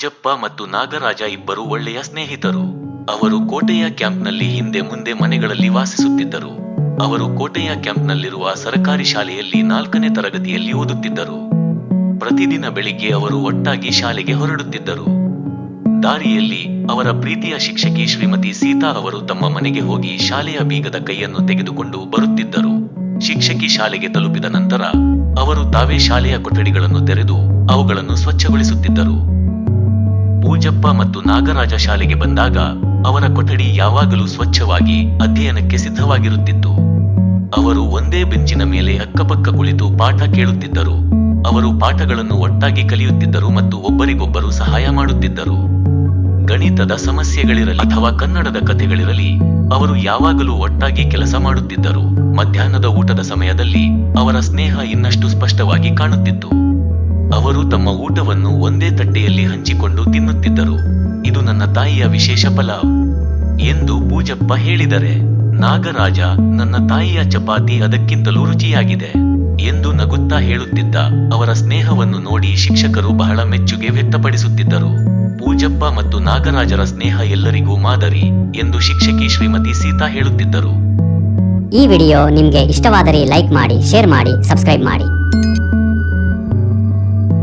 ಪೂಜಪ್ಪ ಮತ್ತು ನಾಗರಾಜ ಇಬ್ಬರು ಒಳ್ಳೆಯ ಸ್ನೇಹಿತರು. ಅವರು ಕೋಟೆಯ ಕ್ಯಾಂಪ್ನಲ್ಲಿ ಹಿಂದೆ ಮುಂದೆ ಮನೆಗಳಲ್ಲಿ ವಾಸಿಸುತ್ತಿದ್ದರು. ಅವರು ಕೋಟೆಯ ಕ್ಯಾಂಪ್ನಲ್ಲಿರುವ ಸರ್ಕಾರಿ ಶಾಲೆಯಲ್ಲಿ ನಾಲ್ಕನೇ ತರಗತಿಯಲ್ಲಿ ಓದುತ್ತಿದ್ದರು. ಪ್ರತಿದಿನ ಬೆಳಿಗ್ಗೆ ಅವರು ಒಟ್ಟಾಗಿ ಶಾಲೆಗೆ ಹೊರಡುತ್ತಿದ್ದರು. ದಾರಿಯಲ್ಲಿ ಅವರ ಪ್ರೀತಿಯ ಶಿಕ್ಷಕಿ ಶ್ರೀಮತಿ ಸೀತಾ ಅವರು ತಮ್ಮ ಮನೆಗೆ ಹೋಗಿ ಶಾಲೆಯ ಬೀಗದ ಕೈಯನ್ನು ತೆಗೆದುಕೊಂಡು ಬರುತ್ತಿದ್ದರು. ಶಿಕ್ಷಕಿ ಶಾಲೆಗೆ ತಲುಪಿದ ನಂತರ ಅವರು ತಾವೇ ಶಾಲೆಯ ಕೊಠಡಿಗಳನ್ನು ತೆರೆದು ಅವುಗಳನ್ನು ಸ್ವಚ್ಛಗೊಳಿಸುತ್ತಿದ್ದರು. ಪೂಜಪ್ಪ ಮತ್ತು ನಾಗರಾಜ ಶಾಲೆಗೆ ಬಂದಾಗ ಅವರ ಕೊಠಡಿ ಯಾವಾಗಲೂ ಸ್ವಚ್ಛವಾಗಿ ಅಧ್ಯಯನಕ್ಕೆ ಸಿದ್ಧವಾಗಿರುತ್ತಿತ್ತು. ಅವರು ಒಂದೇ ಬೆಂಚಿನ ಮೇಲೆ ಅಕ್ಕಪಕ್ಕ ಕುಳಿತು ಪಾಠ ಕೇಳುತ್ತಿದ್ದರು. ಅವರು ಪಾಠಗಳನ್ನು ಒಟ್ಟಾಗಿ ಕಲಿಯುತ್ತಿದ್ದರು ಮತ್ತು ಒಬ್ಬರಿಗೊಬ್ಬರು ಸಹಾಯ ಮಾಡುತ್ತಿದ್ದರು. ಗಣಿತದ ಸಮಸ್ಯೆಗಳಿರಲಿ ಅಥವಾ ಕನ್ನಡದ ಕಥೆಗಳಿರಲಿ, ಅವರು ಯಾವಾಗಲೂ ಒಟ್ಟಾಗಿ ಕೆಲಸ ಮಾಡುತ್ತಿದ್ದರು. ಮಧ್ಯಾಹ್ನದ ಊಟದ ಸಮಯದಲ್ಲಿ ಅವರ ಸ್ನೇಹ ಇನ್ನಷ್ಟು ಸ್ಪಷ್ಟವಾಗಿ ಕಾಣುತ್ತಿತ್ತು. ಅವರು ತಮ್ಮ ಊಟವನ್ನು ಒಂದೇ ತಟ್ಟೆಯಲ್ಲಿ ಹಂಚಿಕೊಂಡು ತಿನ್ನುತ್ತಿದ್ದರು. ಇದು ನನ್ನ ತಾಯಿಯ ವಿಶೇಷ ಫಲ ಎಂದು ಪೂಜಪ್ಪ ಹೇಳಿದರೆ, ನಾಗರಾಜ, ನನ್ನ ತಾಯಿಯ ಚಪಾತಿ ಅದಕ್ಕಿಂತಲೂ ರುಚಿಯಾಗಿದೆ ಎಂದು ನಗುತ್ತಾ ಹೇಳುತ್ತಿದ್ದ ಅವರ ಸ್ನೇಹವನ್ನು ನೋಡಿ ಶಿಕ್ಷಕರು ಬಹಳ ಮೆಚ್ಚುಗೆ ವ್ಯಕ್ತಪಡಿಸುತ್ತಿದ್ದರು. ಪೂಜಪ್ಪ ಮತ್ತು ನಾಗರಾಜರ ಸ್ನೇಹ ಎಲ್ಲರಿಗೂ ಮಾದರಿ ಎಂದು ಶಿಕ್ಷಕಿ ಶ್ರೀಮತಿ ಸೀತಾ ಹೇಳುತ್ತಿದ್ದರು. ಈ ವಿಡಿಯೋ ನಿಮಗೆ ಇಷ್ಟವಾದರೆ ಲೈಕ್ ಮಾಡಿ, ಶೇರ್ ಮಾಡಿ, ಸಬ್ಸ್ಕ್ರೈಬ್ ಮಾಡಿ.